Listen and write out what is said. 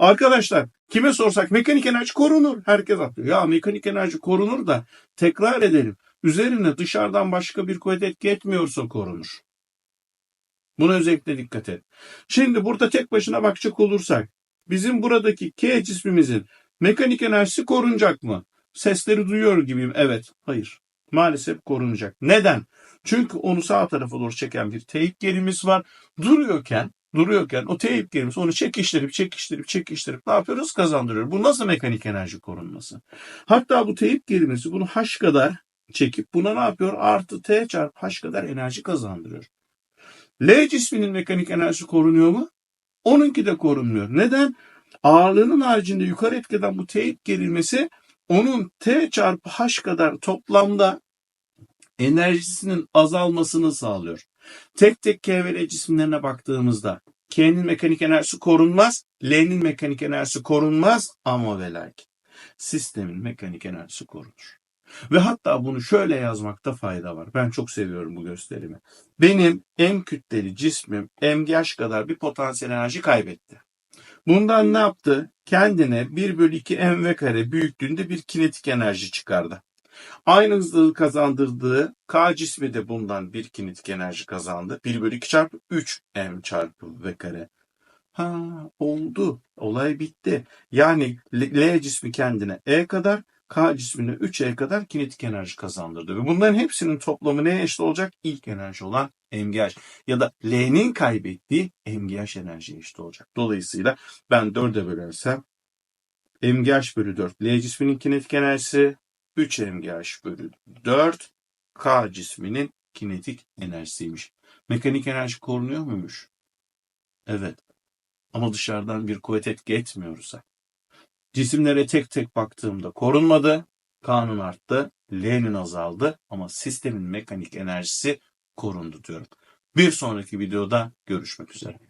Arkadaşlar kime sorsak mekanik enerji korunur. Herkes atlıyor. Ya mekanik enerji korunur da tekrar edelim. Üzerine dışarıdan başka bir kuvvet etki etmiyorsa korunur. Buna özellikle dikkat et. Şimdi burada tek başına bakacak olursak bizim buradaki K cismimizin mekanik enerjisi korunacak mı? Sesleri duyuyor gibiyim. Evet. Hayır. Maalesef korunacak. Neden? Çünkü onu sağ tarafa doğru çeken bir teyip gerimiz var. Duruyorken duruyorken o teyip gerimiz onu çekiştirip çekiştirip çekiştirip ne yapıyoruz? Kazandırıyor. Bu nasıl mekanik enerji korunması? Hatta bu teyip gerimizi bunu h kadar çekip buna ne yapıyor? Artı t çarpı h kadar enerji kazandırıyor. L cisminin mekanik enerjisi korunuyor mu? Onunki de korunmuyor. Neden? Ağırlığının haricinde yukarı etkeden bu teyip gerilmesi onun T çarpı H kadar toplamda enerjisinin azalmasını sağlıyor. Tek tek K cisimlerine baktığımızda K'nin mekanik enerjisi korunmaz, L'nin mekanik enerjisi korunmaz ama ve lakin sistemin mekanik enerjisi korunur. Ve hatta bunu şöyle yazmakta fayda var. Ben çok seviyorum bu gösterimi. Benim M kütleli cismim MGH kadar bir potansiyel enerji kaybetti. Bundan ne yaptı? Kendine 1 bölü 2 mv kare büyüklüğünde bir kinetik enerji çıkardı. Aynı hızlılığı kazandırdığı K cismi de bundan bir kinetik enerji kazandı. 1 bölü 2 çarpı 3 m çarpı v kare. Ha oldu. Olay bitti. Yani L, cismi kendine E kadar, K cismine 3E kadar kinetik enerji kazandırdı. Ve bunların hepsinin toplamı neye eşit olacak? İlk enerji olan MGH ya da L'nin kaybettiği MGH enerjiye eşit olacak. Dolayısıyla ben 4'e bölersem MGH bölü 4 L cisminin kinetik enerjisi 3 MGH bölü 4 K cisminin kinetik enerjisiymiş. Mekanik enerji korunuyor muymuş? Evet. Ama dışarıdan bir kuvvet etki etmiyorsa. Cisimlere tek tek baktığımda korunmadı. K'nın arttı. L'nin azaldı. Ama sistemin mekanik enerjisi korundu diyorum. Bir sonraki videoda görüşmek üzere.